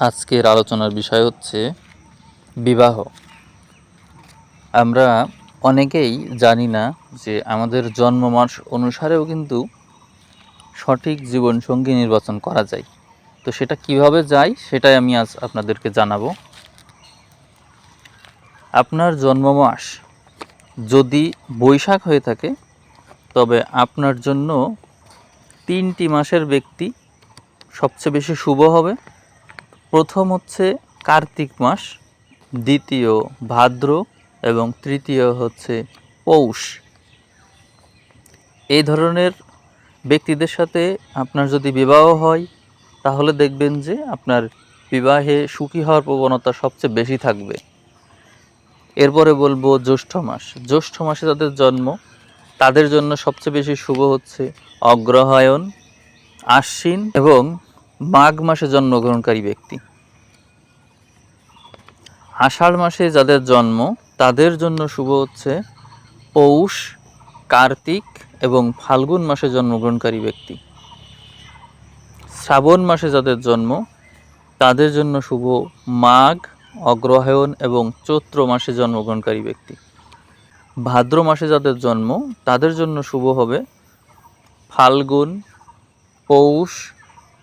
আজকের আলোচনার বিষয় হচ্ছে বিবাহ। আমরা অনেকেই জানি না যে আমাদের জন্ম মাস অনুসারেও কিন্তু সঠিক জীবনসঙ্গী নির্বাচন করা যায়। তো সেটা কীভাবে যায় সেটাই আমি আজ আপনাদেরকে জানাব। আপনার জন্ম মাস যদি বৈশাখ হয়ে থাকে, তবে আপনার জন্য তিনটি মাসের ব্যক্তি সবচেয়ে বেশি শুভ হবে। প্রথম হচ্ছে কার্তিক মাস, দ্বিতীয় ভাদ্র এবং তৃতীয় হচ্ছে পৌষ। এই ধরনের ব্যক্তিদের সাথে আপনার যদি বিবাহ হয়, তাহলে দেখবেন যে আপনার বিবাহে সুখী হওয়ার প্রবণতা সবচেয়ে বেশি থাকবে। এরপরে বলব জ্যৈষ্ঠ মাস। জ্যৈষ্ঠ মাসে যাদের জন্ম, তাদের জন্য সবচেয়ে বেশি শুভ হচ্ছে অগ্রহায়ণ, আশ্বিন এবং মাঘ মাসে জন্মগ্রহণকারী ব্যক্তি। আষাঢ় মাসে যাদের জন্ম, তাদের জন্য শুভ হচ্ছে পৌষ, কার্তিক এবং ফাল্গুন মাসে জন্মগ্রহণকারী ব্যক্তি। শ্রাবণ মাসে যাদের জন্ম, তাদের জন্য শুভ মাঘ, অগ্রহায়ণ এবং চৈত্র মাসে জন্মগ্রহণকারী ব্যক্তি। ভাদ্র মাসে যাদের জন্ম, তাদের জন্য শুভ হবে ফাল্গুন, পৌষ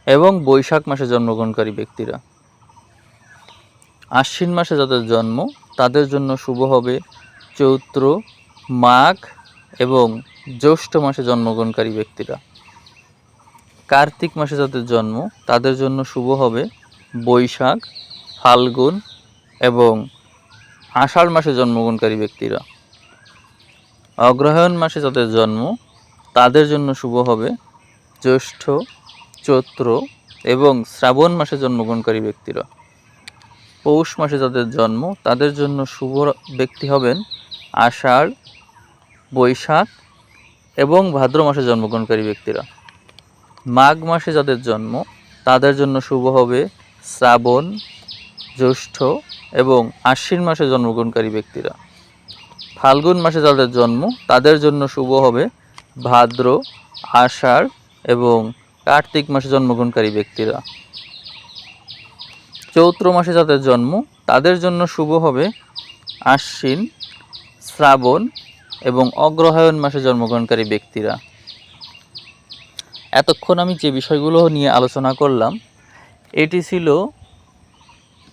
এবং বৈশাখ মাসে জন্মগ্রহণকারী ব্যক্তিরা। আশ্বিন মাসে যাদের জন্ম, তাদের জন্য শুভ হবে চৈত্র, মাঘ এবং জ্যৈষ্ঠ মাসে জন্মগ্রহণকারী ব্যক্তিরা। কার্তিক মাসে যাদের জন্ম, তাদের জন্য শুভ হবে বৈশাখ, ফাল্গুন এবং আষাঢ় মাসে জন্মগ্রহণকারী ব্যক্তিরা। অগ্রহায়ণ মাসে যাদের জন্ম, তাদের জন্য শুভ হবে জ্যৈষ্ঠ চৈত্র এবং শ্রাবণ মাসে জন্মগ্রহণকারী ব্যক্তিরা। পৌষ মাসে যাদের জন্ম, তাদের জন্য শুভ ব্যক্তি হবেন আষাঢ়, বৈশাখ এবং ভাদ্র মাসে জন্মগ্রহণকারী ব্যক্তিরা। মাঘ মাসে যাদের জন্ম, তাদের জন্য শুভ হবে শ্রাবণ, জ্যৈষ্ঠ এবং আশ্বিন মাসে জন্মগ্রহণকারী ব্যক্তিরা। ফাল্গুন মাসে যাদের জন্ম, তাদের জন্য শুভ হবে ভাদ্র, আষাঢ় এবং কার্তিক মাসে জন্মগ্রহণকারী ব্যক্তিরা। চৈত্র মাসে যাদের জন্ম, তাদের জন্য শুভ হবে আশ্বিন, শ্রাবণ এবং অগ্রহায়ণ মাসে জন্মগ্রহণকারী ব্যক্তিরা। এতক্ষণ আমি যে বিষয়গুলো নিয়ে আলোচনা করলাম, এটি ছিল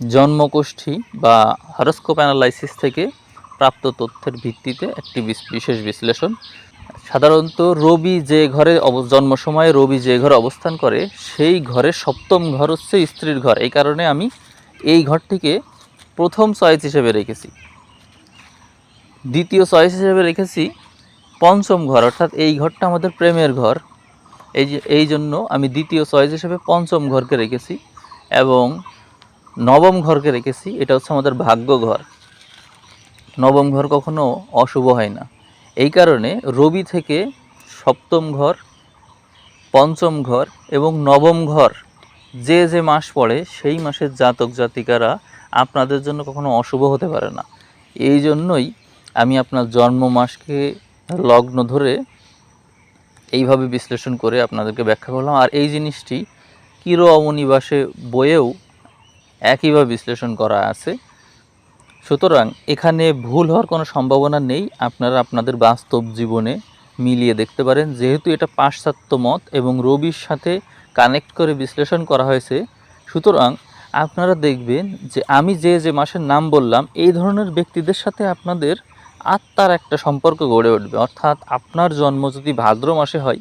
জন্মকোষ্ঠী বা হরস্কোপ অ্যানালাইসিস থেকে প্রাপ্ত তথ্যের ভিত্তিতে একটি বিশ- বিশেষ বিশ্লেষণ। সাধারণত রবি যে ঘরে জন্ম সময়ে রবি যে ঘরে অবস্থান করে, সেই ঘরের সপ্তম ঘর হচ্ছে স্ত্রীর ঘর। এই কারণে আমি এই ঘরটিকে প্রথম চয়েস হিসেবে রেখেছি। দ্বিতীয় চয়েস হিসেবে রেখেছি পঞ্চম ঘর, অর্থাৎ এই ঘরটা আমাদের প্রেমের ঘর। এই যে, এই জন্য আমি দ্বিতীয় চয়েস হিসেবে পঞ্চম ঘরকে রেখেছি এবং নবম ঘরকে রেখেছি। এটা হচ্ছে আমাদের ভাগ্য ঘর। নবম ঘর কখনো অশুভ হয় না। এই কারণে রবি থেকে সপ্তম ঘর, পঞ্চম ঘর এবং নবম ঘর যে যে মাস পড়ে সেই মাসের জাতক জাতিকারা আপনাদের জন্য কখনো অশুভ হতে পারে না। এই জন্যই আমি আপনার জন্ম মাসকে লগ্ন ধরে এইভাবে বিশ্লেষণ করে আপনাদেরকে ব্যাখ্যা করলাম। আর এই জিনিসটি কিরো অমনিবাসে বইয়েও একইভাবে বিশ্লেষণ করা আছে। সুতরাং এখানে ভুল হওয়ার কোনো সম্ভাবনা নেই। আপনারা আপনাদের বাস্তব জীবনে মিলিয়ে দেখতে পারেন। যেহেতু এটা পাশ্চাত্য মত এবং রবির সাথে কানেক্ট করে বিশ্লেষণ করা হয়েছে, সুতরাং আপনারা দেখবেন যে আমি যে যে মাসের নাম বললাম, এই ধরনের ব্যক্তিদের সাথে আপনাদের আত্মার একটা সম্পর্ক গড়ে উঠবে। অর্থাৎ আপনার জন্ম যদি ভাদ্র মাসে হয়,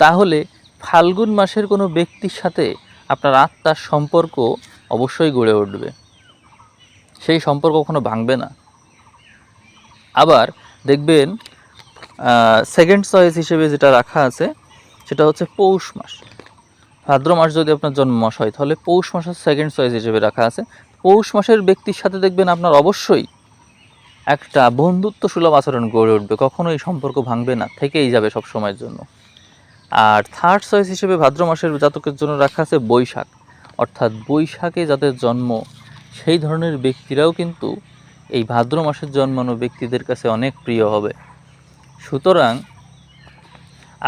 তাহলে ফাল্গুন মাসের কোনো ব্যক্তির সাথে আপনার আত্মার সম্পর্ক অবশ্যই গড়ে উঠবে। সেই সম্পর্ক কখনো ভাঙবে না। আবার দেখবেন সেকেন্ড চয়েস হিসেবে যেটা রাখা আছে, সেটা হচ্ছে পৌষ মাস। ভাদ্র মাস যদি আপনার জন্ম মাস হয়, তাহলে পৌষ মাসের সেকেন্ড চয়েস হিসেবে রাখা আছে। পৌষ মাসের ব্যক্তির সাথে দেখবেন আপনার অবশ্যই একটা বন্ধুত্ব সুলভ আচরণ গড়ে উঠবে। কখনো এই সম্পর্ক ভাঙবে না, থেকেই যাবে সব সময়ের জন্য। আর থার্ড চয়েস হিসেবে ভাদ্র মাসের জাতকের জন্য রাখা আছে বৈশাখ। অর্থাৎ বৈশাখে যাদের জন্ম সেই ধরনের ব্যক্তিরাও কিন্তু এই ভাদ্র মাসের জন্মানো ব্যক্তিদের কাছে অনেক প্রিয় হবে। সুতরাং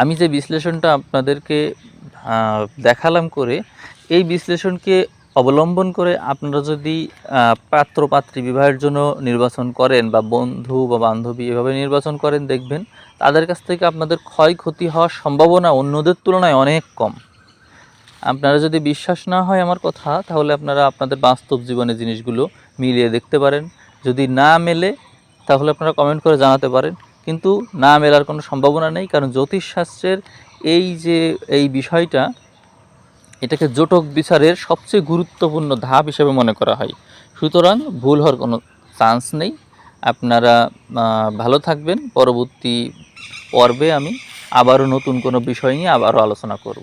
আমি যে বিশ্লেষণটা আপনাদেরকে দেখালাম করে, এই বিশ্লেষণকে অবলম্বন করে আপনারা যদি পাত্র পাত্রী বিবাহের জন্য নির্বাচন করেন বা বন্ধু বা বান্ধবী এভাবে নির্বাচন করেন, দেখবেন তাদের কাছ থেকে আপনাদের ক্ষয়ক্ষতি হওয়ার সম্ভাবনা অন্যদের তুলনায় অনেক কম। আপনারা যদি বিশ্বাস না হয় আমার কথা, তাহলে আপনারা আপনাদের বাস্তব জীবনে জিনিসগুলো মিলিয়ে দেখতে পারেন। যদি না মেলে, তাহলে আপনারা কমেন্ট করে জানাতে পারেন। কিন্তু না মেলার কোনো সম্ভাবনা নেই, কারণ জ্যোতিষশাস্ত্রের এই যে, এই বিষয়টা, এটাকে জোটক বিচারের সবচেয়ে গুরুত্বপূর্ণ ধাপ হিসেবে মনে করা হয়। সুতরাং ভুল হওয়ার কোনো চান্স নেই। আপনারা ভালো থাকবেন। পরবর্তী পর্বে আমি আবারও নতুন কোনো বিষয় নিয়ে আবারও আলোচনা করব।